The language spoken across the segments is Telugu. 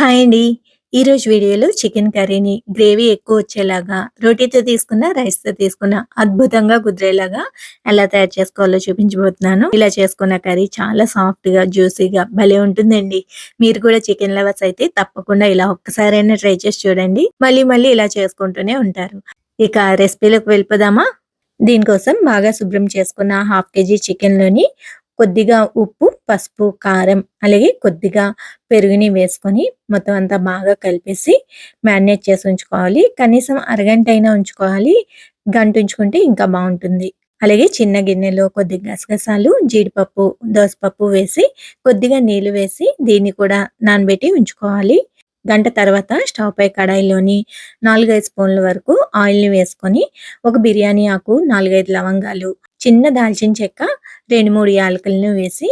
హాయ్ అండి. ఈరోజు వీడియోలో చికెన్ కర్రీని గ్రేవీ ఎక్కువ వచ్చేలాగా, రోటీతో తీసుకున్న, రైస్‌తో తీసుకున్న అద్భుతంగా కుదిరేలాగా ఎలా తయారు చేసుకోవాలో చూపించబోతున్నాను. ఇలా చేసుకున్న కర్రీ చాలా సాఫ్ట్‌గా, జ్యూసీగా భలే ఉంటుందండి. మీరు కూడా చికెన్ లవర్స్ అయితే తప్పకుండా ఇలా ఒక్కసారైనా ట్రై చేసి చూడండి. మళ్ళీ మళ్ళీ ఇలా చేసుకుంటూనే ఉంటారు. ఇక రెసిపీలోకి వెళ్ళిపోదామా? దీనికోసం బాగా శుభ్రం చేసుకున్న హాఫ్ కేజీ చికెన్‌లోని కొద్దిగా ఉప్పు, పసుపు, కారం అలాగే కొద్దిగా పెరుగుని వేసుకొని మొత్తం అంతా బాగా కలిపేసి మ్యారినేట్ చేసి ఉంచుకోవాలి. కనీసం అరగంట అయినా ఉంచుకోవాలి. గంట ఉంచుకుంటే ఇంకా బాగుంటుంది. అలాగే చిన్న గిన్నెలో కొద్దిగా గసగసాలు, జీడిపప్పు, దోసపప్పు వేసి కొద్దిగా నీళ్ళు వేసి దీన్ని కూడా నానబెట్టి ఉంచుకోవాలి. గంట తర్వాత స్టవ్ పై కడాయిలోని నాలుగైదు స్పూన్ల వరకు ఆయిల్‌ని వేసుకొని ఒక బిర్యానీ ఆకు, నాలుగైదు లవంగాలు, చిన్న దాల్చిన చెక్క, రెండు మూడు యాలకులను వేసి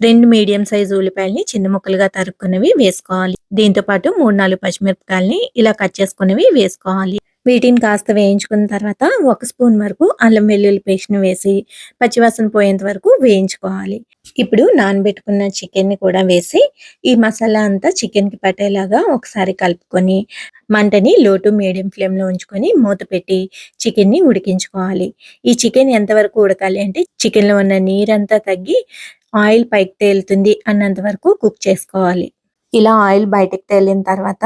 రెండు మీడియం సైజు ఉల్లిపాయల్ని చిన్న ముక్కలుగా తరుక్కున్నవి వేసుకోవాలి. దీంతో పాటు మూడు నాలుగు పచ్చిమిరపకాయల్ని ఇలా కట్ చేసుకున్నవి వేసుకోవాలి. వీటిని కాస్త వేయించుకున్న తర్వాత ఒక స్పూన్ వరకు అల్లం వెల్లుల్లి పేస్ట్‌ని వేసి పచ్చివాసన పోయేంత వరకు వేయించుకోవాలి. ఇప్పుడు నానబెట్టుకున్న చికెన్‌ని కూడా వేసి ఈ మసాలా అంతా చికెన్‌కి పట్టేలాగా ఒకసారి కలుపుకొని మంటని లో టు మీడియం ఫ్లేమ్‌లో ఉంచుకొని మూత పెట్టి చికెన్‌ని ఉడికించుకోవాలి. ఈ చికెన్ ఎంతవరకు ఉడకాలి అంటే చికెన్‌లో ఉన్న నీరంతా తగ్గి ఆయిల్ పైకి తేలుతుంది అన్నంత వరకు కుక్ చేసుకోవాలి. ఇలా ఆయిల్ బయటకు తేలిన తర్వాత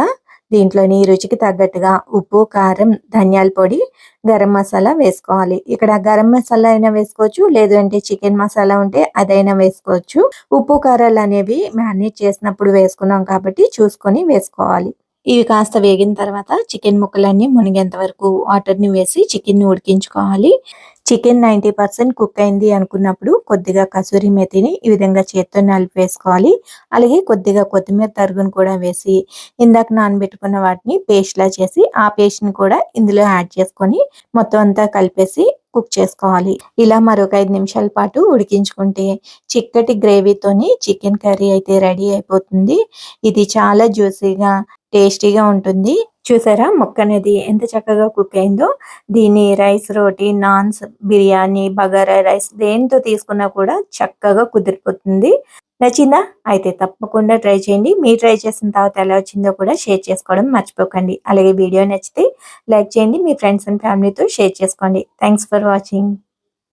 దీంట్లోని రుచికి తగ్గట్టుగా ఉప్పు, కారం, ధనియాల పొడి, గరం మసాలా వేసుకోవాలి. ఇక్కడ గరం మసాలా అయినా వేసుకోవచ్చు. లేదు అంటే చికెన్ మసాలా ఉంటే అదైనా వేసుకోవచ్చు. ఉప్పు, కారాలు అనేవి మ్యారినేట్ చేసినప్పుడు వేసుకున్నాం కాబట్టి చూసుకొని వేసుకోవాలి. ఇవి కాస్త వేగిన తర్వాత చికెన్ ముక్కలన్నీ మునిగేంత వరకు వాటర్‌ని వేసి చికెన్‌ని ఉడికించుకోవాలి. చికెన్ నైంటీ పర్సెంట్ కుక్ అయింది అనుకున్నప్పుడు కొద్దిగా కసూరి మెతిని ఈ విధంగా చేత్తో నలిపేసుకోవాలి. అలాగే కొద్దిగా కొత్తిమీర తరుగును కూడా వేసి ఇందాక నానబెట్టుకున్న వాటిని పేస్ట్‌లా చేసి ఆ పేస్ట్‌ని కూడా ఇందులో యాడ్ చేసుకొని మొత్తం అంతా కలిపేసి కుక్ చేసుకోవాలి. ఇలా మరొక ఐదు నిమిషాల పాటు ఉడికించుకుంటే చిక్కటి గ్రేవీతోని చికెన్ కర్రీ అయితే రెడీ అయిపోతుంది. ఇది చాలా జ్యూసీగా, టేస్టీగా ఉంటుంది. చూసారా ముక్క అనేది ఎంత చక్కగా కుక్ అయిందో. దీన్ని రైస్, రోటీ, నాన్స్, బిర్యానీ, బగారా రైస్ దేనితో తీసుకున్నా కూడా చక్కగా కుదిరిపోతుంది. నచ్చిందా? అయితే తప్పకుండా ట్రై చేయండి. మీరు ట్రై చేసిన తర్వాత ఎలా వచ్చిందో కూడా షేర్ చేసుకోవడం మర్చిపోకండి. అలాగే వీడియో నచ్చితే లైక్ చేయండి. మీ ఫ్రెండ్స్ అండ్ ఫ్యామిలీతో షేర్ చేసుకోండి. Thanks for watching.